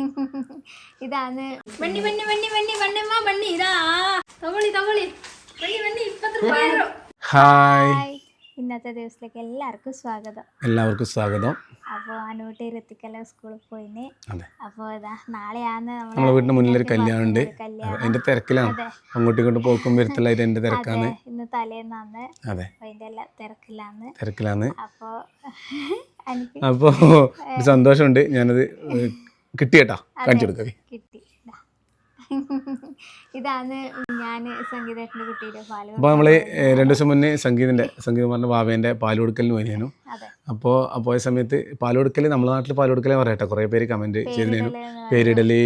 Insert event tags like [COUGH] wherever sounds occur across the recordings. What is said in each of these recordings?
[LAUGHS] ഇതാണ്. വണ്ടി വണ്ണി വണ്ണി വണ്ണി ബണ്ണമ്മ ബണ്ണി ഇതാ. തവളി തവളി. ബണ്ണി ബണ്ണി ഇപ്പത്തെ ഹായ് ഇന്നത്തെ ദിവസത്തിലേക്ക് എല്ലാവർക്കും സ്വാഗതം. എല്ലാവർക്കും സ്വാഗതം. അപ്പോൾ അനൂട്ടി ഋത്തിക്കല സ്കൂളിൽ പോയിന്. അതെ. അപ്പോൾ ഇതാ നാളെയാണ് നമ്മളെ വീടിന്റെ മുന്നിലൊരു കല്യാണം. ഉണ്ട് അതിന്റെ തിരക്കിലാണ്. അങ്ങോട്ടും ഇങ്ങോട്ടും പോക്കും വരുത്തലായിട്ട് എന്റെ തിരക്കാണ്. ഇന്ന് തലേന്നാണ്. അതെ. അതിന്റെ തിരക്കിലാണ്. തിരക്കിലാണ്. അപ്പോൾ എനിക്ക് [LAUGHS] അപ്പോ ഒരു സന്തോഷമുണ്ട്. ഞാനത് കിട്ടിയേട്ടാ. കാണിച്ചു കൊടുക്കവി കിട്ടി. ഇതാണ് ഞാൻ സംഗീതേട്ടന്റെ കുട്ടിയുടെ പാൽ അപ്പോൾ നമ്മൾ രണ്ടു ദിവസം മുന്നേ സംഗീതിന്റെ സംഗീതം പറഞ്ഞ ബാബേന്റെ പാൽ കൊടുക്കലിന് പോയിരുന്നു. അതെ. അപ്പോൾ പോയ സമയത്ത് പാലുകൊടുക്കൽ നമ്മുടെ നാട്ടിൽ പാലുകൊടുക്കലേ പറയട്ടെ. കുറേ പേര് കമന്റ് ചെയ്തിരുന്നു പേരിടലി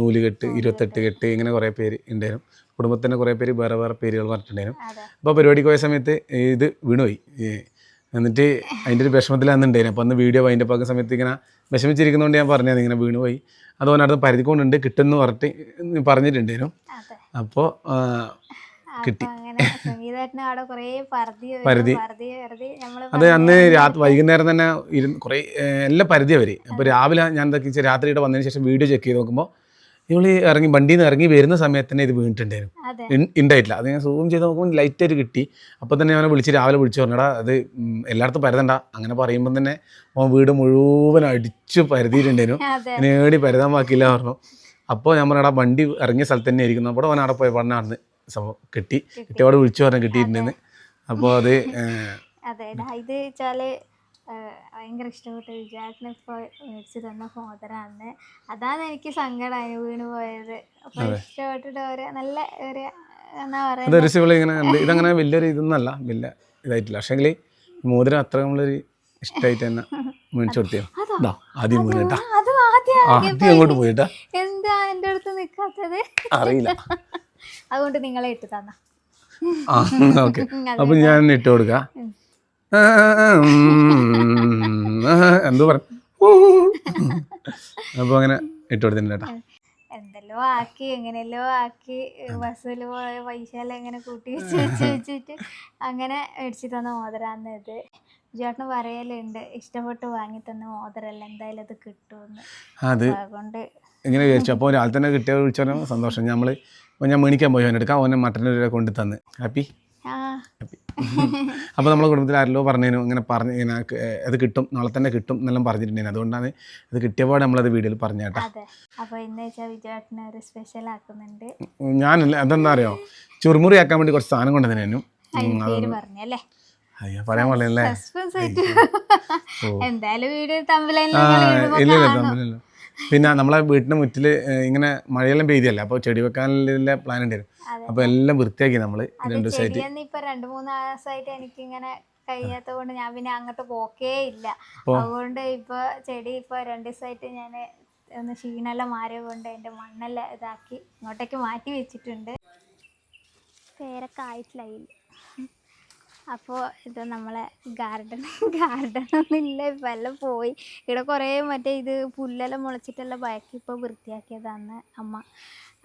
നൂലുകെട്ട് ഇരുപത്തെട്ട് കെട്ട് ഇങ്ങനെ കുറേ പേര് ഉണ്ടായിരുന്നു. കുടുംബത്തിന്റെ കുറേ പേര് വേറെ വേറെ പേരുകൾ പറഞ്ഞിട്ടുണ്ടായിരുന്നു. അപ്പോൾ പരിപാടിക്ക് പോയ സമയത്ത് ഇത് വീണുപോയി. എന്നിട്ട് അതിന്റെ ഒരു വിഷമത്തിലാണ് ഉണ്ടായിരുന്നു അപ്പോൾ അന്ന് വീഡിയോ അതിന്റെ പാകം സമയത്ത് ഇങ്ങനെ വിഷമിച്ചിരിക്കുന്നതുകൊണ്ട് ഞാൻ പറഞ്ഞത് ഇങ്ങനെ വീണുപോയി. അതുപോലെ അടുത്ത് പരുതിക്കൊണ്ടുണ്ട് കിട്ടുമെന്ന് പറഞ്ഞിട്ട് പറഞ്ഞിട്ടുണ്ടായിരുന്നു അതെ. അപ്പോൾ കിട്ടി. പരുതി അത് അന്ന് വൈകുന്നേരം തന്നെ ഇരുന്ന് കുറേ എല്ലാം പരുതിയാണ് വരെ അപ്പോൾ രാവിലെ ഞാൻ എന്താ വെച്ചാൽ രാത്രി ഇവിടെ വന്നതിന് ശേഷം വീഡിയോ ചെക്ക് ചെയ്ത് നോക്കുമ്പോൾ ഇവൾ ഇറങ്ങി വണ്ടിയിൽ നിന്ന് ഇറങ്ങി വരുന്ന സമയത്ത് തന്നെ ഇത് വീണിട്ടുണ്ടായിരുന്നു. ഉണ്ടായിട്ടില്ല അത് ഞാൻ സൂം ചെയ്ത് നോക്കുമ്പോൾ ലൈറ്റ് ആയിട്ട് കിട്ടി. അപ്പോൾ തന്നെ അവനെ വിളിച്ച് രാവിലെ വിളിച്ചു പറഞ്ഞടാ അത് എല്ലായിടത്തും പരതണ്ട. അങ്ങനെ പറയുമ്പോൾ തന്നെ അവൻ വീട് മുഴുവൻ അടിച്ച് പരതിയിട്ടുണ്ടായിരുന്നു. [LAUGHS] നേടി പരതാൻ ബാക്കിയില്ല പറഞ്ഞു. അപ്പോൾ ഞാൻ പറഞ്ഞടാ വണ്ടി ഇറങ്ങിയ സ്ഥലത്ത് തന്നെ ഇരിക്കുന്നു അപ്പോൾ അവൻ അവിടെ പോയി പറഞ്ഞാണ് സംഭവം കിട്ടി. കിട്ടിയവിടെ വിളിച്ചു പറഞ്ഞാൽ കിട്ടിയിട്ടുണ്ടെന്ന് അപ്പോൾ അത് [LAUGHS] അതെ. ഇത് വെച്ചാൽ ഏഹ്, ഭയങ്കര ഇഷ്ടപ്പെട്ട വിചാരത്തിന് ഇപ്പോൾ മേടിച്ച് തന്ന ഫോദറാണ് അതാണ് എനിക്ക് സങ്കടമായി വീണ് പോയത്. അപ്പോൾ ഇഷ്ടപ്പെട്ടിട്ട് ഒരു നല്ല ഒരു എന്താ പറയുന്നത് പറയുക ഇതങ്ങനെ വലിയൊരു ഇതൊന്നല്ല വലിയ ഇതായിട്ടില്ല. പക്ഷേങ്കിൽ മോതിരം അത്ര നമ്മളൊരു ഇഷ്ടമായിട്ട് തന്നെ മേടിച്ചു കൊടുത്തിയോ? ആദ്യം ആദ്യം അങ്ങോട്ട് പോയിട്ടാ? എന്താ എന്റെ അടുത്ത് നിൽക്കാത്തത് അറിയില്ല. അതുകൊണ്ട് നിങ്ങളെ ഇട്ട് തന്ന. ഓക്കെ. അപ്പൊ ഞാൻ ഇട്ട് കൊടുക്കാം. എന്തോ പറ അപ്പൊ അങ്ങനെ ഇട്ട് കൊടുത്തിട്ടുണ്ട് കേട്ടോ എന്തെല്ലോ ആക്കി എങ്ങനെയല്ലോ ആക്കി ബസ്സിൽ പോയ പൈസ എല്ലാം ഇങ്ങനെ കൂട്ടി വെച്ച് വെച്ച് വെച്ചിട്ട് അങ്ങനെ മേടിച്ചു തന്ന മോതിരാന്ന് ഇത് ചേട്ടന് പറയലുണ്ട് ഇഷ്ടപ്പെട്ട് വാങ്ങി തന്ന മോതിരല്ല എന്തായാലും അത് കിട്ടുമെന്ന് അത് അതുകൊണ്ട് ഇങ്ങനെ വിചാരിച്ചു അപ്പോൾ ഒരാൾ തന്നെ കിട്ടിയ വിളിച്ചു പറഞ്ഞാൽ സന്തോഷം നമ്മൾ ഞാൻ മേടിക്കാൻ പോയി അവനെടുക്കാം അവനെ മട്ടൻ കൊണ്ട് തന്ന് ഹാപ്പി [LAUGHS] അപ്പോൾ നമ്മളെ കുടുംബത്തിൽ ആരല്ലോ പറഞ്ഞു ഇങ്ങനെ പറഞ്ഞു ഇങ്ങനെ അത് കിട്ടും നാളെ തന്നെ കിട്ടും എന്നെല്ലാം പറഞ്ഞിട്ടുണ്ടായിരുന്നു അതുകൊണ്ടാണ് ഇത് കിട്ടിയപാട് നമ്മളത് വീഡിയോയിൽ പറഞ്ഞു കേട്ടോ. അതെ. അപ്പൊ ഇന്ന് വെച്ചാൽ വിജയേട്ടന് ഒരു സ്പെഷ്യൽ ആക്കുന്നുണ്ട്. ഞാനല്ല അതെന്താ അറിയോ ചുറുമുറി ആക്കാൻ വേണ്ടി കുറച്ച് സാധനം പേര് പറഞ്ഞല്ലേ അയ്യോ പറയാൻ പാടില്ലല്ലേ? എന്തായാലും വീഡിയോ തമ്മിലല്ലേ. പിന്നെ നമ്മളെ വീട്ടിന് മുറ്റിൽ ഇങ്ങനെ മഴയെല്ലാം പെയ്തല്ലേ അപ്പോൾ ചെടി വെക്കാനുള്ള പ്ലാൻ ഉണ്ടായിരുന്നു അപ്പൊ അപ്പോൾ എല്ലാം വൃത്തിയാക്കി നമ്മൾ രണ്ട് ദിവസമായിട്ട് ചെടിയൊന്നും ഇപ്പൊ രണ്ടു മൂന്ന് ദിവസമായിട്ട് എനിക്ക് ഇങ്ങനെ കഴിയാത്തതുകൊണ്ട് ഞാൻ പിന്നെ അങ്ങോട്ട് പോക്കേ ഇല്ല അതുകൊണ്ട് ഇപ്പൊ ചെടി ഇപ്പൊ രണ്ട് ദിവസമായിട്ട് ഞാൻ ഒന്ന് ക്ഷീണെല്ലാം മാറിയ കൊണ്ട് അതിന്റെ മണ്ണെല്ലാം ഇതാക്കി ഇങ്ങോട്ടേക്ക് മാറ്റി വെച്ചിട്ടുണ്ട്. പേരൊക്കെ ആയിട്ടില്ല അപ്പോൾ ഇത് നമ്മളെ ഗാർഡൻ ഗാർഡൻ ഒന്നും ഇല്ല ഇപ്പം എല്ലാം പോയി. ഇവിടെ കുറേ മറ്റേ ഇത് പുല്ലെല്ലാം മുളച്ചിട്ടെല്ലാം ബാക്കി ഇപ്പോൾ വൃത്തിയാക്കിയതാണ് അമ്മ.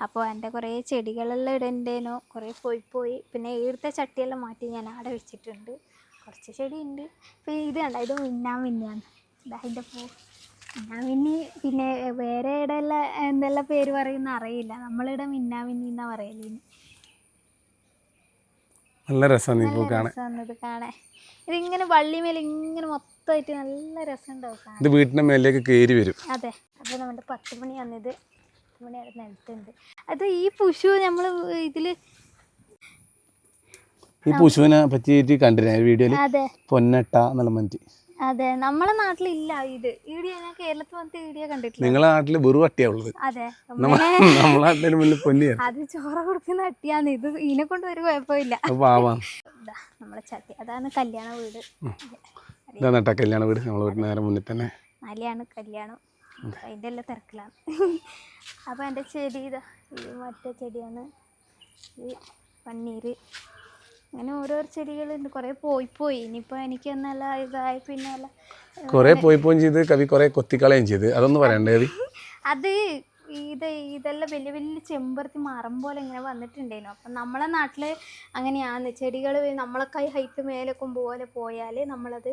അപ്പോൾ എന്റെ കുറേ ചെടികളെല്ലാം ഇടേണ്ടേനോ കുറേ പോയി പോയി. പിന്നെ ഈടുത്തെ ചട്ടിയെല്ലാം മാറ്റി ഞാൻ ആടെ വെച്ചിട്ടുണ്ട്. കുറച്ച് ചെടി ഉണ്ട് ഇപ്പം ഇത് കണ്ട? ഇത് മിന്നാൻ മിന്നാണ് ഇതാ അതിന്റെ പൂ. മിന്നാ മിന്നി പിന്നെ വേറെ ഇടയെല്ലാം എന്തെല്ലാം പേര് പറയുന്ന അറിയില്ല നമ്മളിവിടെ മിന്നാ മിന്നി എന്നാണ് പറയലിന് നല്ല രസമാണ് ഈ പൂ കാണാൻ. കാണാൻ. ഇതിങ്ങനെ വള്ളി മേലെ ഇങ്ങനെ മൊത്തമായിട്ട് നല്ല രസമുണ്ടാവും ഇത് വീട്ടിന്റെ മേലേക്ക് കയറി വരും. അതെ. അപ്പോൾ നമ്മുടെ പത്ത് മണി അവിടെ നിലത്തുണ്ട് അത് ഈ പുഷു നമ്മൾ ഇതിൽ ഈ പശുവിനെ പറ്റിയിട്ട് കണ്ടിരുന്നു വീഡിയോയിൽ പൊന്നട്ട എന്നുള്ള മഞ്ചി അതെ നമ്മളെ നാട്ടിലില്ല ഇത്. ഈടിയ ഞാൻ കേരളത്തിൽ വന്നിട്ട് ഈടിയ കണ്ടിട്ടില്ല. നിങ്ങളെ നാട്ടിൽ വെറു അട്ടിയാ ഉള്ളത്. അതെ നമ്മ നമ്മളെ നാട്ടിലും വലിയ പൊന്നിയാണ്. അത് ചോറ കൊടുക്കുന്ന അട്ടിയാന്ന് ഇത് ഇതിനെ കൊണ്ട് ഒരു കുഴപ്പമില്ല. നമ്മളെ ചട്ടി. അതാണ് കല്യാണ വീട്. ഇതാണ് നട്ടാ കല്യാണ വീട്. നമ്മളെ വീട്ടിന് നേരെ മുന്നിൽ തന്നെ. നാലെയാണ് കല്യാണം. അതിന്റെ എല്ലാം തിരക്കിലാണ്. അപ്പോൾ എന്റെ ചെടി ഇതാ മറ്റേ ചെടിയാണ്. ഈ പന്നീർ അങ്ങനെ ഓരോരോ ചെടികളുണ്ട്. കുറേ പോയി പോയി. ഇനിയിപ്പോ എനിക്ക് എന്നല്ല ഇതായി പിന്നെ കുറെ പോയി പോയും ചെയ്ത് കവി കുറേ കൊത്തിക്കളയും ചെയ്ത്. അതൊന്നും പറയണ്ടേ കവി. അത് ഇത് ഇതെല്ലാം വലിയ വലിയ ചെമ്പരത്തി മരം പോലെ ഇങ്ങനെ വന്നിട്ടുണ്ടായിരുന്നു. അപ്പം നമ്മളെ നാട്ടിൽ അങ്ങനെയാണ്. ചെടികൾ നമ്മളൊക്കെ ഹൈറ്റ് മേലൊക്കെ പോലെ പോയാൽ നമ്മളത്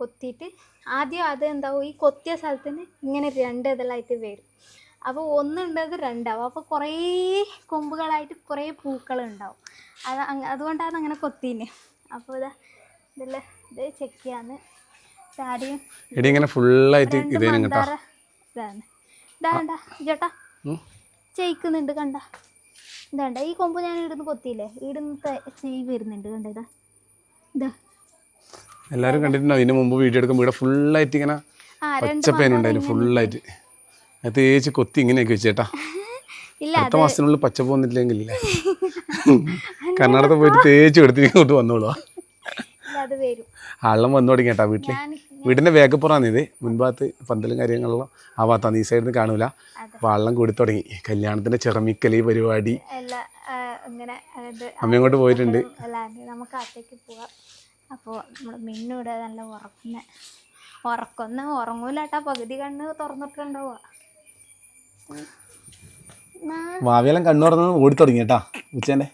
കൊത്തിയിട്ട് ആദ്യം അത് എന്താവും? ഈ കൊത്തിയ സ്ഥലത്തിന് ഇങ്ങനെ രണ്ട് ഇതെല്ലാമായിട്ട് വരും. അപ്പോൾ ഒന്നുണ്ടത് രണ്ടാവും. അപ്പോൾ കുറേ കൊമ്പുകളായിട്ട് കുറേ പൂക്കൾ ഉണ്ടാവും അത് അതുകൊണ്ടാണ് അങ്ങനെ കൊത്തിന്. അപ്പോൾ ഇതാ ഇതിൽ ഇത് ചെക്കിയാണ് താടിയും എടി ഇങ്ങനെ ഫുള്ളായിട്ട് ഇതാണ്. ഇതാണ്ട ചേട്ടാ. ചെയ്ക്കുന്നുണ്ട് കണ്ട. ഇതാണ്ട ഈ കൊമ്പ് ഞാൻ ഇവിടുന്ന് കൊത്തിയില്ലേ? ഇവിടുന്ന് ചെയ് വരുന്നുണ്ട് കണ്ട ഇതാ. ഇതാ. എല്ലാവരും കണ്ടിട്ടുണ്ടോ? ഇതിന് മുമ്പ് വീഡിയോ എടുക്കുമ്പോൾ ഇവിടെ ആയിട്ട് ഇങ്ങനെ പച്ചപ്പേനുണ്ടായിരുന്നു ഫുള്ളായിട്ട് അത് തേച്ച് കൊത്തി ഇങ്ങനെയൊക്കെ വെച്ചേട്ടാ ഇല്ല അടുത്ത മാസത്തിനുള്ളിൽ പച്ചപ്പ് വന്നിട്ടില്ലെങ്കിലേ [LAUGHS] കർണാടക പോയിട്ട് തേച്ച് കൊടുത്തിട്ട് ഇങ്ങോട്ട് വന്നോളൂ. ആളെല്ലാം വന്നു തുടങ്ങി കേട്ടാ വീട്ടിൽ. ഞാൻ വീടിന്റെ വേഗപ്പുറാണ് ഇത്. മുൻഭാഗത്ത് പന്തലും കാര്യങ്ങളിലും ആ ഭാഗത്താണ് ഈ സൈഡിൽ നിന്ന് കാണൂല. അപ്പൊ ആളെല്ലാം കൂടി തുടങ്ങി. കല്യാണത്തിന്റെ ചെറമിക്കലി പരിപാടി. അമ്മ ഇങ്ങോട്ട് പോയിട്ടുണ്ട്. നമുക്ക് അകത്തേക്ക് പോവാം. അപ്പോൾ നമ്മൾ മിന്നൂടെ നല്ല ഉറക്കുന്ന. ഉറക്കൊന്നും ഉറങ്ങൂല കേട്ടാ. പകുതി കണ്ണ് തുറന്നിട്ടുണ്ടാവുക ഭാവിയെല്ലാം കണ്ണു തുറന്ന് ഓടി തുടങ്ങി കേട്ടാ ഉച്ചേന്റെ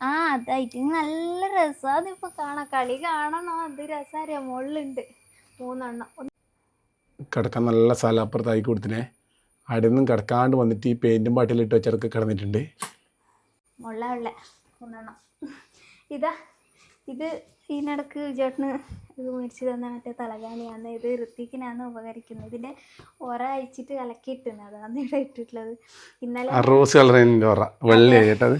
ആ അതായിട്ട്. നല്ല രസമാണ് ഇപ്പൊ കാണാം. കളി കാണണോ? അത് രസറിയാം? മുകളിലുണ്ട് മൂന്നെണ്ണം. കിടക്കാൻ നല്ല സ്ഥലം അപ്പുറത്തായി കൊടുത്തിനെ. അവിടെ നിന്നും കിടക്കാണ്ട് വന്നിട്ട് ഈ പെയിന്റും പാട്ടിലിട്ട് വെച്ചിടക്ക് കിടന്നിട്ടുണ്ട്. മുള്ള ഉള്ള. മൂന്നെണ്ണം. ഇതാ. ഇത് ഇതിനിടക്ക് ചേട്ടന് ഇത് മേടിച്ച് തന്ന മറ്റേ തലകാനിയാണ് ഇത് ഋത്തിക്കിനാണ് ഉപകരിക്കുന്നത് ഇതിന്റെ ഒറ അയച്ചിട്ട് കലക്കിയിട്ടുണ്ട്. അതാണ് ഇവിടെ ഇട്ടിട്ടുള്ളത്. ഇന്നലെ റോസ് കളറിന്റെ ഓറ വെള്ളയായി കേട്ടത്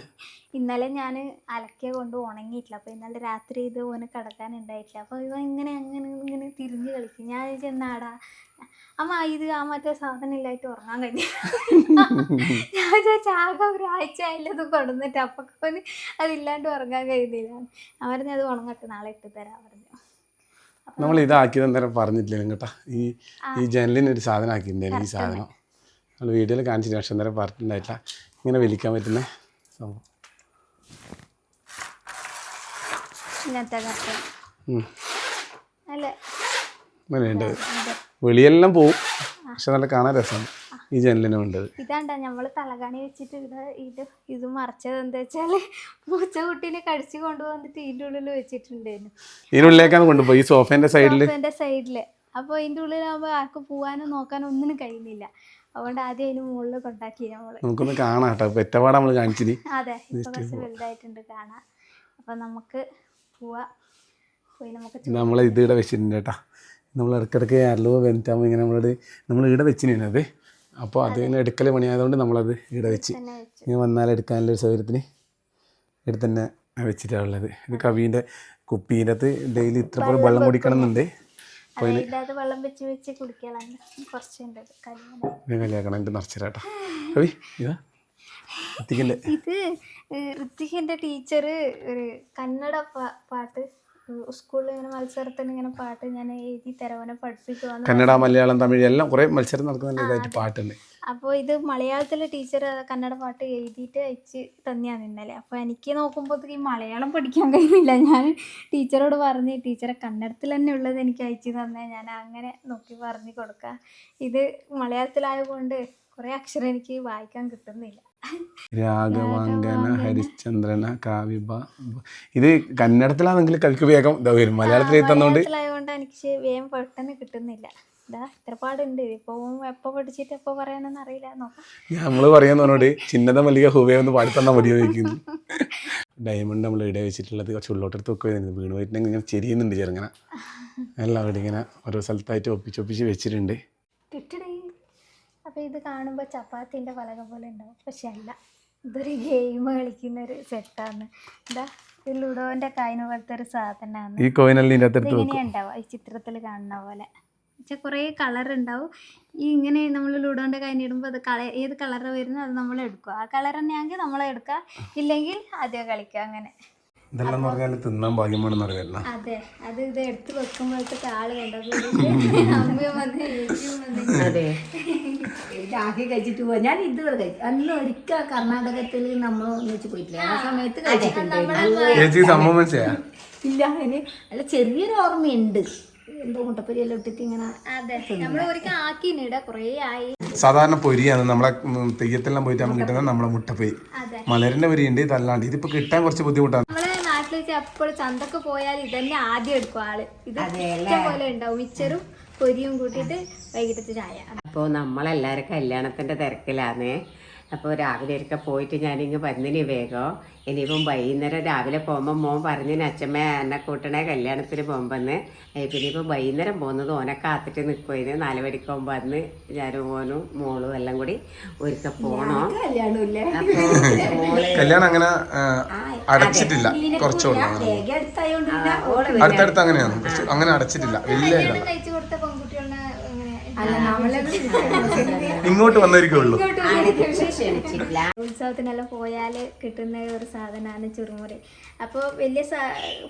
ഇന്നലെ ഞാൻ അലക്കിയ കൊണ്ട് ഉണങ്ങിയിട്ടില്ല. അപ്പോൾ ഇന്നലെ രാത്രി ഇത് ഓന് കിടക്കാനുണ്ടായിട്ടില്ല അപ്പോൾ ഇവ ഇങ്ങനെ അങ്ങനെ ഇങ്ങനെ തിരിഞ്ഞ് കളിക്കും. ഞാൻ ചെന്നാടാ അമ്മ ഇത് ആ മറ്റേ സാധനം ഇല്ലായിട്ട് ഉറങ്ങാൻ കഴിഞ്ഞില്ല. [LAUGHS] ഞാൻ വിചാരിച്ചു ആകെ ഒരാഴ്ച ആയില്ലത് കൊടുന്നിട്ട്. അപ്പൊ അതില്ലാണ്ട് ഉറങ്ങാൻ കഴിയുന്നില്ല. അവരുടെ അത് ഉണങ്ങട്ടെ നാളെ ഇട്ട് തരാം പറഞ്ഞു. നമ്മൾ ഇതാക്കിയത് അന്നേരം പറഞ്ഞിട്ടില്ല കേട്ടാ. ഈ ഈ ജനലിന് ഒരു സാധനം ആക്കിയിട്ടുണ്ടായിരുന്നു ഈ സാധനം. നമ്മൾ വീഡിയോയിൽ കാണിച്ചിട്ട് പക്ഷെ അന്നേരം പറഞ്ഞിട്ടുണ്ടായിട്ടില്ല. ഇങ്ങനെ വിളിക്കാൻ പറ്റുന്ന സംഭവം. വെളിയെല്ലാം പോവും. പക്ഷെ നല്ല കാണാൻ രസമാണ് ഈ ജനലിനും ഉണ്ട് ഇതാണ്ട നമ്മൾ തലകാണി വെച്ചിട്ട് ഇത് ഇത് ഇത് മറച്ചത് എന്താ വെച്ചാൽ പൂച്ച കുട്ടീനെ കടിച്ചു കൊണ്ടുവന്നിട്ട് ഇതിന്റെ ഉള്ളിൽ വെച്ചിട്ടുണ്ടായിരുന്നു. ഇതിനുള്ളിലേക്കാണ് കൊണ്ടുപോയി. ഈ സൈഡിൽ? സൈഡിൽ അപ്പൊ സൈഡിൽ അപ്പോൾ ഇതിന്റെ ഉള്ളിലാകുമ്പോൾ ആർക്കും പോകാനോ നോക്കാനോ ഒന്നിനും കഴിയുന്നില്ല. അതുകൊണ്ട് ആദ്യം അതിന് മുകളിൽ കൊണ്ടാക്കി നമ്മൾ നമുക്കൊന്ന് കാണാം കേട്ടോ. പെറ്റപാട് നമ്മൾ കാണിച്ചിരി അതെ ഇപ്പൊ കുറച്ച് വലുതായിട്ടുണ്ട് കാണാം അപ്പോൾ നമുക്ക് പോവാ. പോയി നമുക്ക് ചു- നമ്മളെ ഇത് ഇവിടെ വെച്ചിട്ടുണ്ട് കേട്ടാ. നമ്മൾ ഇടയ്ക്കിടയ്ക്ക് ആരല്ലോ വെന്താകുമ്പോൾ ഇങ്ങനെ നമ്മളത് നമ്മൾ ഇവിടെ വെച്ചിന് അത്. അപ്പോൾ അത് ഇങ്ങനെ എടുക്കൽ പണിയായതുകൊണ്ട് നമ്മളത് ഇവിടെ വെച്ച്. ഇങ്ങനെ വന്നാൽ എടുക്കാനുള്ള ഒരു സൗകര്യത്തിന് ഇവിടെ തന്നെ വെച്ചിട്ടാണുള്ളത് ഇത് കവീന്റെ കുപ്പീന്റെ അകത്ത് ഡെയിലി ഇത്ര പോലെ വെള്ളം കുടിക്കണം എന്നുണ്ട്. വെള്ളം വെച്ച് വെച്ച് ഇത് കളിയാക്കണം എന്റെ നിറച്ചിരാട്ടോ കവി ഇതാ. എത്തിക്കല്ലേ ഇത് ഋത്തിക്കിന്റെ ടീച്ചർ ഒരു കന്നഡ പാട്ട് സ്കൂളിൽ ഇങ്ങനെ മത്സരത്തിന് ഇങ്ങനെ പാട്ട് ഞാൻ എഴുതി തരവനെ പഠിപ്പിക്കുവാണ് കന്നഡ മലയാളം തമിഴ് എല്ലാം കുറെ മത്സരം നടക്കുന്ന ഇതായിട്ട് പാട്ടുണ്ട്. അപ്പോൾ ഇത് മലയാളത്തിലെ ടീച്ചർ കന്നഡ പാട്ട് എഴുതിയിട്ട് അയച്ച് തന്നെയാണ് ഇന്നലെ. അപ്പോൾ എനിക്ക് നോക്കുമ്പോൾ ഈ മലയാളം പഠിക്കാൻ കഴിയുന്നില്ല ഞാൻ ടീച്ചറോട് പറഞ്ഞ് ടീച്ചറെ കന്നഡത്തിൽ തന്നെ ഉള്ളത് എനിക്ക് അയച്ചു തന്നെ. ഞാൻ അങ്ങനെ നോക്കി പറഞ്ഞു കൊടുക്കാം. ഇത് മലയാളത്തിലായതുകൊണ്ട് കുറേ അക്ഷരം എനിക്ക് വായിക്കാൻ കിട്ടുന്നില്ല. രാഘവാങ്കന ഹരിശ്ചന്ദ്രന കാവ്യബ ഇത് കന്നഡത്തിലാണെങ്കിൽ കവിക്ക് വേഗം ഇതാ വരും. മലയാളത്തിൽ തന്നോണ്ട് മലയാളത്തിലായതുകൊണ്ട് എനിക്ക് വേഗം പെട്ടെന്ന് കിട്ടുന്നില്ല. ഇതാ ഇത്ര പാടുണ്ട്. ഇപ്പോൾ എപ്പോൾ പഠിച്ചിട്ട് പറയാനൊന്നും അറിയില്ല. നോക്കാം. നമ്മൾ ചിന്നത മല്ലിക ഹുവേ ഒന്ന് പാടി തന്നാൽ മതിയോ ചോദിക്കുന്നു. ഡയമണ്ട് നമ്മൾ ഇട വെച്ചിട്ടുള്ളത് കുറച്ച് ഉള്ളോട്ടെടുത്ത് ഒക്കെ വരുന്നത് വീണ് പോയിട്ടുണ്ടെങ്കിൽ ഇങ്ങനെ ചെരിയുന്നുണ്ട് ചെറുങ്ങനെ. എല്ലാം അവിടെ ഇങ്ങനെ ഓരോ സ്ഥലത്തായിട്ട് ഒപ്പിച്ചൊപ്പിച്ച് ഒപ്പിച്ച് വെച്ചിട്ടുണ്ട്. അപ്പോൾ ഇത് കാണുമ്പോൾ ചപ്പാത്തിന്റെ പലക പോലെ ഉണ്ടാവും. പക്ഷെ അല്ല ഇതൊരു ഗെയിം കളിക്കുന്ന ഒരു സെറ്റാണ് എന്താ ഇത് ലുഡോന്റെ കായിന് പോലത്തെ ഒരു സാധനമാണ് ഈ ഇതിങ്ങനെയാണ് ഉണ്ടാവുക ഈ ചിത്രത്തിൽ കാണുന്ന പോലെ. പക്ഷെ കുറേ കളർ ഉണ്ടാവും. ഈ ഇങ്ങനെ നമ്മൾ ലുഡോന്റെ കൈന ഇടുമ്പോൾ അത് കള ഏത് കളറ് വരുന്നോ അത് നമ്മൾ എടുക്കുക ആ കളർ തന്നെയാണെങ്കിൽ നമ്മളെടുക്കുക ഇല്ലെങ്കിൽ ആദ്യം കളിക്കുക അങ്ങനെ. ഇതെല്ലാം എന്ന് പറഞ്ഞാൽ തിന്നാൻ ഭാഗ്യം അറിയാല്ല അതെ അത് ഇത് എടുത്ത് വെക്കുമ്പോഴത്തെ ആൾ കഴിച്ചിട്ട് പോവാ. ഞാൻ ഇതുവരെ കഴിച്ചു അന്ന് ഒരിക്കൽ കർണാടകത്തിൽ നമ്മൾ ഒന്നിച്ച് പോയിട്ടില്ല. ആ സമയത്ത് കഴിച്ചിട്ടുണ്ട് ചേച്ചി സംഭവം മനസ്സിലാ ഇല്ല അല്ല ചെറിയൊരു ഓർമ്മയുണ്ട്. എന്തോ മുട്ടപ്പരിയെല്ലാം ഇട്ടിട്ട് ഇങ്ങനെ അതെ. നമ്മൾ ഒരിക്കൽ ആക്കിനിട കുറേ ആയി. സാധാരണ പൊരിയാണ്. നമ്മളെ തെയ്യത്തെല്ലാം പോയിട്ട് നമ്മൾ കിട്ടുന്നത് നമ്മളെ മുട്ടപ്പൊരി മലരിന്റെ പൊരിയുണ്ട് ഇതല്ലാണ്ട് ഇതിപ്പോ കിട്ടാൻ കുറച്ച് ബുദ്ധിമുട്ടാണ്. വെച്ച് എപ്പോഴും ചന്തക്ക് പോയാൽ ഇതന്നെ ആദ്യം എടുക്കും ആൾ. ഇത് പോലെ ഉണ്ടാവും. മിച്ചറും പൊരിയും കൂട്ടിയിട്ട് വൈകിട്ടത്തെ ചായ. അപ്പോൾ നമ്മളെല്ലാവരും കല്യാണത്തിന്റെ തിരക്കിലാന്നേ. അപ്പോൾ രാവിലെ ഒക്കെ പോയിട്ട് ഞാനിങ്ങ് വന്നിന് വേഗം. ഇനിയിപ്പം വൈകുന്നേരം രാവിലെ പോകുമ്പോൾ മോൻ പറഞ്ഞിന് അച്ഛമ്മ എന്നെ കൂട്ടണേ കല്യാണത്തിന് പോകുമ്പോന്ന്. പിന്നെ ഇപ്പം വൈകുന്നേരം പോകുന്നത് ഓനെ കാത്തിട്ട് നിൽക്കുമായിരുന്നു നാല് മണിക്ക് പോകുമ്പോൾ അന്ന് ഞാനും മോനും മോളും എല്ലാം കൂടി ഒരുക്ക പോണോ. കല്യാണം അങ്ങനെ അടച്ചിട്ടില്ല. കുറച്ചുള്ള. അടുത്തടുത്ത് അങ്ങനെയാണ്. അങ്ങനെ അടച്ചിട്ടില്ല. വലിയ ഇല്ല. കഴിച്ചു കൊടുത്ത പെൺകുട്ടികളെ ഇങ്ങനെ അല്ല നമ്മളെ ഇങ്ങോട്ട് വന്നിരിക്കുള്ളൂ. ഉത്സവത്തിനെല്ലാം പോയാൽ കിട്ടുന്ന ഒരു സാധനമാണ് ചുറുമുറി. അപ്പോൾ വലിയ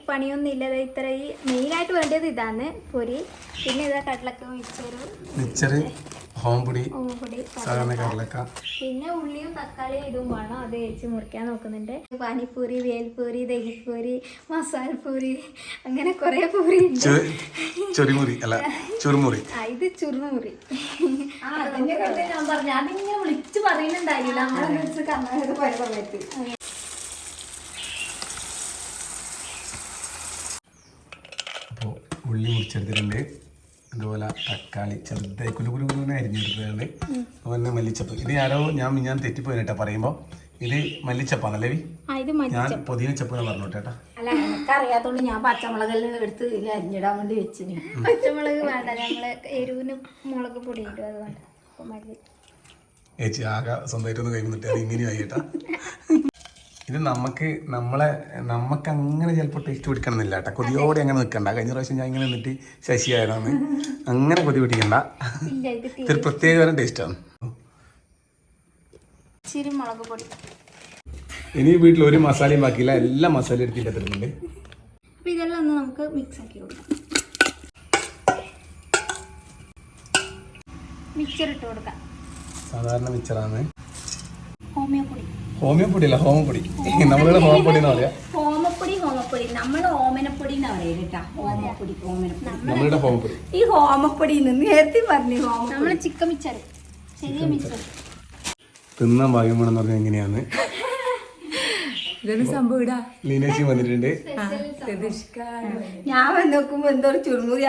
പണിയൊന്നും ഇല്ല ദേ ഇത്ര ഈ മെയിനായിട്ട് വേണ്ടത് ഇതാണ് പൊരി. പിന്നെ ഇതാ കടലക്ക മിച്ചറ് മിച്ചറ് ഹോംപൊടി സാധാരണ കടലക്ക. പിന്നെ ഉള്ളിയും തക്കാളിയും ഇതും വേണം. അത് വെച്ച് മുറിക്കാൻ നോക്കുന്നുണ്ട്. പാനിപ്പൂരി വേൽപൂരി ദഹിപ്പൂരി മസാലപ്പൂരി അങ്ങനെ കുറേ പൂരി ചെറുമുറി അല്ല ചുറുമുറി. ആ ഇത് ചുറുമുറി. ആ അതിന്റെ കണ്ടേ ഞാൻ പറഞ്ഞു. അതിങ്ങനെ വിളിച്ചു പറയുന്നുണ്ടായില്ല. നമ്മളെ വിളിച്ച് കർണാടക പോയ സമയത്ത്. അപ്പോൾ ഉള്ളി മുറിച്ചെടുത്തിട്ടുണ്ട്. അതുപോലെ തക്കാളി ചെറുതായി കുലു കുലു കുലുവിനെ അരിഞ്ഞെടുത്തതാണ്. അതുപോലെ മല്ലിച്ചപ്പ്. ഇത് ആരോ ഞാൻ ഞാൻ തെറ്റിപ്പോയി കേട്ടോ പറയുമ്പോൾ ഇത് മല്ലിച്ചപ്പാണല്ലേ ഞാൻ പുതിയ ചപ്പ് എന്ന് പറഞ്ഞു കേട്ടാ അല്ല എനിക്കറിയാത്തോണ്ട് ഞാൻ പച്ചമുളകെല്ലാം എടുത്ത് അരിഞ്ഞിടാൻ വേണ്ടി വെച്ചിന്. പച്ചമുളക് വേണ്ട ഞങ്ങൾ എരിവിന് മുളക് പൊടി ഇടും അതുകൊണ്ട്. അപ്പൊ മതി ചേച്ചി ആകെ സ്വന്തമായിട്ടൊന്ന് കഴിഞ്ഞിട്ട് അത് ഇങ്ങനെയായി കേട്ടാ ഇത് നമുക്ക് നമ്മളെ നമുക്ക് അങ്ങനെ ചിലപ്പോൾ ടേസ്റ്റ് പിടിക്കണമെന്നില്ല കേട്ടോ. കൊതിയോടെ അങ്ങനെ നിൽക്കണ്ട കഴിഞ്ഞ പ്രാവശ്യം ഞാൻ ഇങ്ങനെ നിന്നിട്ട് ശശിയായതാണ് അങ്ങനെ കൊതി പിടിക്കണ്ട. ഇതൊരു പ്രത്യേക തരം ടേസ്റ്റാണ് ഇനി വീട്ടിൽ ഒരു മസാലയും ബാക്കിയില്ല. എല്ലാ മസാലയും എടുത്തിട്ട് തരുന്നുണ്ട് ഇതെല്ലാം നമുക്ക് മിക്സ് ആക്കി കൊടുക്കാം. മിക്സർ ഇട്ട് കൊടുക്കാം. സാധാരണ മിക്സറാണ് ഹോമിയോ പൊടി. ഹോമിയോ പൊടി അല്ല ഹോമപ്പൊടി. പൊടി നമ്മളിവിടെ ഹോമപ്പൊടി പൊടി എന്ന് പറയാ. ഹോമപ്പൊടി ഹോമപ്പൊടി ഓമനപ്പൊടി എന്നാ കേട്ടാ. ഓമനപ്പൊടി. നമ്മളുടെ ഈ ഹോമപ്പൊടി നേരത്തെ പറഞ്ഞു ഹോമ നമ്മൾ ചിക്കൻ മിക്സർ ചെറിയ മിക്സർ തിന്നാൻ ഭാഗ്യം വേണമെന്ന് പറഞ്ഞാൽ എങ്ങനെയാണ്? ഇതൊന്നും സംഭവം ഇടാ. ലീനേശി വന്നിട്ടുണ്ട്. ഞാൻ വന്ന് നോക്കുമ്പോ എന്തോ ചുരുമുറി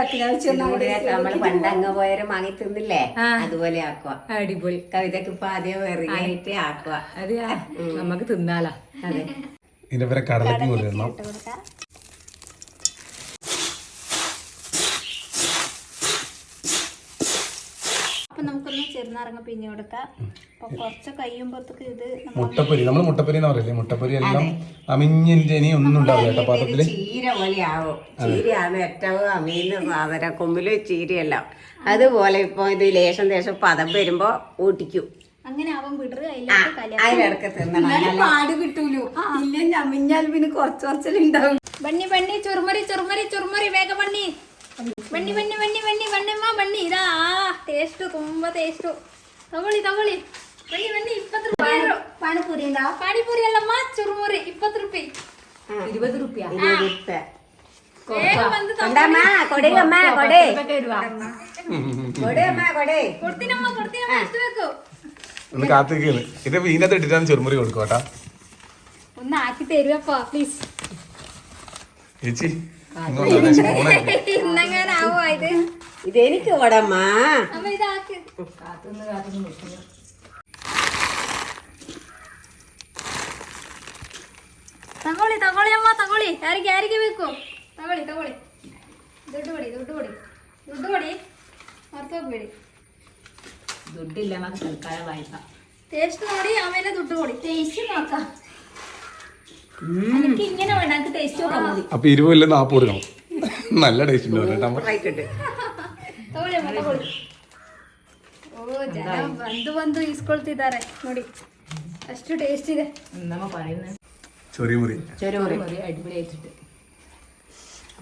നമ്മൾ പണ്ടങ്ങ അങ്ങ് പോയാലും വാങ്ങി തിന്നില്ലേ? അതുപോലെ ആക്കുക അടിപൊളി. കവിതക്ക് ഇപ്പൊ ആദ്യം വെറുതെ ആക്കുക അതെയാ. നമുക്ക് തിന്നാലാ. അതെ. ഇതിന്റെ പേരെ കടലക്ക് പോലെ ഇടണം ഇട്ട് കൊടുക്കാം അപ്പൊ ചെറുനാരങ്ങ പിഞ്ഞു കൊടുക്കാം അപ്പൊ കുറച്ച് കഴിയുമ്പോഴത്തേക്ക് ഇത് നമ്മ- മുട്ടപ്പൊരി നമ്മൾ മുട്ടപ്പൊരി എന്ന് പറയില്ലേ? മുട്ടപ്പൊരി എല്ലാം അമിഞ്ഞിന്റെ ഇനി ഒന്നും ഉണ്ടാവില്ല കേട്ടോ പാത്രത്തിൽ. ചീര പോലെയാവും. ചീരയാണ് ഏറ്റവും അമീന്ന് സാധന. കൊമ്പിൽ ചീരയെല്ലാം. അതുപോലെ ഇപ്പൊ ഇത് ലേശം ലേശം പദം വരുമ്പോ ഊട്ടിക്കും. അങ്ങനെ അവൻ വിടറ് അതിലിടക്ക് തിന്നണം. പാട് കിട്ടൂലോ. ഇല്ല ഞമിഞ്ഞാൽ പിന്നെ കുറച്ച് കുറച്ചെല്ലാം ഉണ്ടാവും. ബണ്ണി ബണ്ണി ചുറുമറി ചുറുമറി ചുറുമറി വേഗം ബണ്ണി. ಬನ್ನಿ ಬನ್ನಿ ಬನ್ನಿ ಬನ್ನಿ ಬನ್ನಿಮ್ಮ ಬನ್ನಿ ಇದಾ ಟೇಸ್ಟು ತುಂಬ ಟೇಸ್ಟು ತಗೊಳ್ಳಿ ತಗೊಳ್ಳಿ ಬನ್ನಿ ಬನ್ನಿ ಇಪ್ಪತ್ತು ರೂಪಾಯಿ ಪಾನಿಪುರಿ ಪಾನಿಪುರಿ ಅಲ್ಲಮ್ಮ ಚುರುಮುರಿ ಇಪ್ಪತ್ತು ರೂಪಾಯಿ ഇരുപത് ರೂಪಾಯಿ കൊണ്ടമ്മ കൊടയമ്മ കൊടേ കൊടയമ്മ കൊടേ ಕೊಡ್ತೀನಮ್ಮ ಕೊಡ್ತೀನಮ್ಮ ಎಷ್ಟು ಬೇಕು ഒന്ന് കാത്തിരിക്കുന്നു ഇത് ഇതിനകത്ത് ഇട്ടിട്ടാണ് ചെറുമുറി കൊടുക്കും കേട്ടാ ഒന്ന് ആക്കി തരുവപ്പ പ്ലീസ് ചേച്ചി ഇങ്ങോട്ട് വന്നേ, ചേച്ചി പോണേ. ഇന്നങ്ങാനാവോ ഇത് ഇതെനിക്ക് കൊടമ്മ അമ്മ ഇത് ಹಾಕಿ ತಗೊಳ್ಳಿ ತಗೊಳ್ಳಿ ಅಮ್ಮ ತಗೊಳ್ಳಿ ಯಾರಿಗೆ ಯಾರಿಗೆ ಬೇಕು ತಗೊಳ್ಳಿ ತಗೊಳ್ಳಿ ದುಡ್ಡು ಕೊಡಿ ದುಡ್ಡು ಕೊಡಿ ದುಡ್ಡು ಕೊಡಿ ಮರ್ತೋಗ್ಬೇಡಿ ದುಡ್ಡಿಲ್ಲ നമുക്ക് തൽക്കാലം വായ്പ ಟೇಸ್ಟ್ ನೋಡಿ ಆಮೇಲೆ ದುಡ್ಡು ಕೊಡಿ ടേസ്റ്റ് നോക്കാം അപ്പൊ ഇരുപതില്ല നാപ്പത് രൂപ നല്ല ടേസ്റ്റ് ഉണ്ടാവും കേട്ടോ റൈറ്റ് ತಗೊಳ್ಳಿ ಅಮ್ಮ ತಗೊಳ್ಳಿ ಓ ಜನ ಬಂದು ಬಂದು ಇಸ್ಕೊಳ್ತಿದ್ದಾರೆ ನೋಡಿ ಅಷ್ಟು ಟೇಸ್ಟ್ ಇದೆ നമ്മ പറയുന്നത് ചെറിയ ചെറുമുറി ഒരു അടിപൊളിയായിട്ടുണ്ട്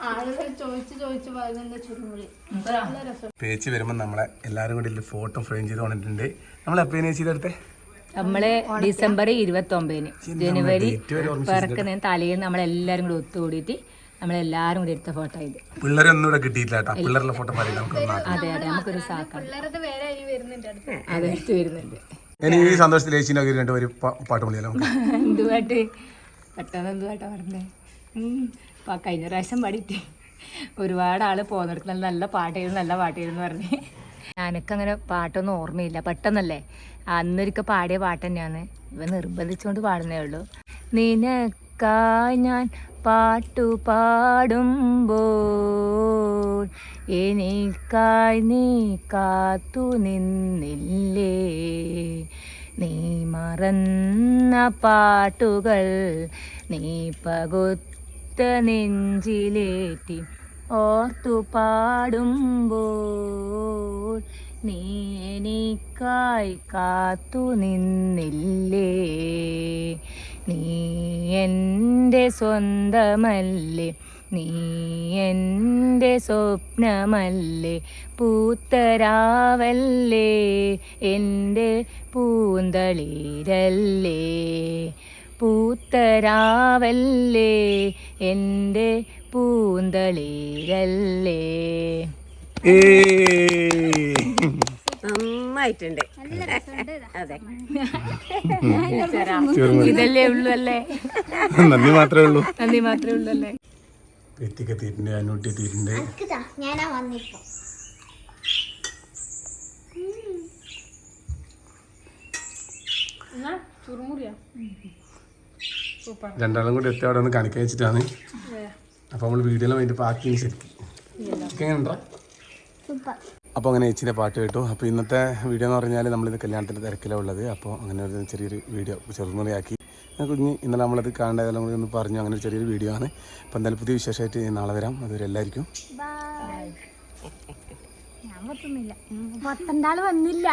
ആളുകൾ ചോദിച്ച് ചോദിച്ച് വാങ്ങുന്ന ചുരുമുളി നല്ല രസം പേച്ച് വരുമ്പോൾ നമ്മളെ എല്ലാവരും കൂടി ഫോട്ടോ ഫ്രെയിം ചെയ്ത് വന്നിട്ടുണ്ട് നമ്മൾ എപ്പോഴാണ് ചെയ്തെടുത്തേ നമ്മൾ ഡിസംബർ ഇരുപത്തി ഒമ്പതിന് ജനുവരി പിറക്കുന്നതിന് തലേന്ന് നമ്മളെല്ലാരും കൂടി ഒത്തുകൂടിയിട്ട് നമ്മളെല്ലാരും കൂടി എടുത്ത ഫോട്ടോ ഇത്. പിള്ളേരൊന്നും ഇവിടെ കിട്ടിയിട്ടില്ല പിള്ളേരുടെ ഫോട്ടോ അതെ അതെ നമുക്കൊരു അടുത്ത്. അത് എടുത്ത് വരുന്നുണ്ട്. ഇനി ഈ സന്തോഷത്തിൽ ഏച്ചിനൊക്കെ ഒക്കെ രണ്ട് പേര് പാട്ട് മതിയല്ലോ [LAUGHS] എന്ത് എന്തുപാട്ട് പെട്ടെന്ന് എന്തുപാട്ടാ പറഞ്ഞേ ഉം. കഴിഞ്ഞ പ്രാവശ്യം പാടിയിട്ട് ഒരുപാട് ആൾ പോകുന്നിടത്ത് നല്ല നല്ല പാട്ടായിരുന്നു നല്ല പാട്ടായിരുന്നു പറഞ്ഞേ. ഞാനൊക്കെ അങ്ങനെ പാട്ടൊന്നും ഓർമ്മയില്ല. പെട്ടെന്നല്ലേ? അന്നൊരിക്കൽ പാടിയ പാട്ട് തന്നെയാണ്. ഇവ നിർബന്ധിച്ചുകൊണ്ട് പാടുന്നേ ഉള്ളൂ. നിനക്കായി ഞാൻ പാട്ടു പാടുമ്പോൾ എനിക്കായി നീ കാത്തു നിന്നില്ലേ? നീ മറന്ന പാട്ടുകൾ നീ പകുത്ത നെഞ്ചിലേറ്റി ഓർത്തു പാടുമ്പോൾ നീ എനിക്കായി കാത്തു നിന്നില്ലേ? നീ എന്റെ സ്വന്തമല്ലേ? നീ എന്റെ സ്വപ്നമല്ലേ? പൂത്തരാവല്ലേ? എന്റെ പൂന്തളിരല്ലേ? പൂത്തരാവല്ലേ? എന്റെ പൂന്തളിരല്ലേ? നന്നായിട്ടുണ്ട്. അതെ. ഇതല്ലേ ഉള്ളൂ അല്ലേ? നന്ദി മാത്രമേ ഉള്ളൂ. നന്ദി മാത്രമേ ഉള്ളൂ അല്ലേ? അനൂട്ടി ഞാനാ വന്നിപ്പോ. രണ്ടാളും കൂടി എത്തി അവിടെ ഒന്ന് കാണിക്കാൻ വെച്ചിട്ടാണ്. അപ്പോൾ നമ്മൾ വീഡിയോയിൽ വേണ്ടി പാർക്കിങ് ശരിക്കും. എങ്ങനെയുണ്ടോ സൂപ്പർ അപ്പോൾ അങ്ങനെ ഏച്ചിന്റെ പാട്ട് കേട്ടു. അപ്പോൾ ഇന്നത്തെ വീഡിയോ എന്ന് പറഞ്ഞാൽ നമ്മളിത് കല്യാണത്തിന്റെ തിരക്കിലാണ് ഉള്ളത് അപ്പോൾ അങ്ങനെ ഒരു ചെറിയൊരു വീഡിയോ ചെറുമുറിയാക്കി കുഞ്ഞ് ഇന്നലെ നമ്മളത് കാണേണ്ടതെല്ലാം കൂടി ഒന്ന് പറഞ്ഞു. അങ്ങനെ ഒരു ചെറിയൊരു വീഡിയോ ആണ്. അപ്പോൾ എന്തായാലും പുതിയ വിശേഷമായിട്ട് നാളെ വരാം. അതുവരെ എല്ലാവർക്കും ബൈ ഞാൻ പൊത്തുന്നില്ല പൊത്തണ്ടാൾ വന്നില്ല.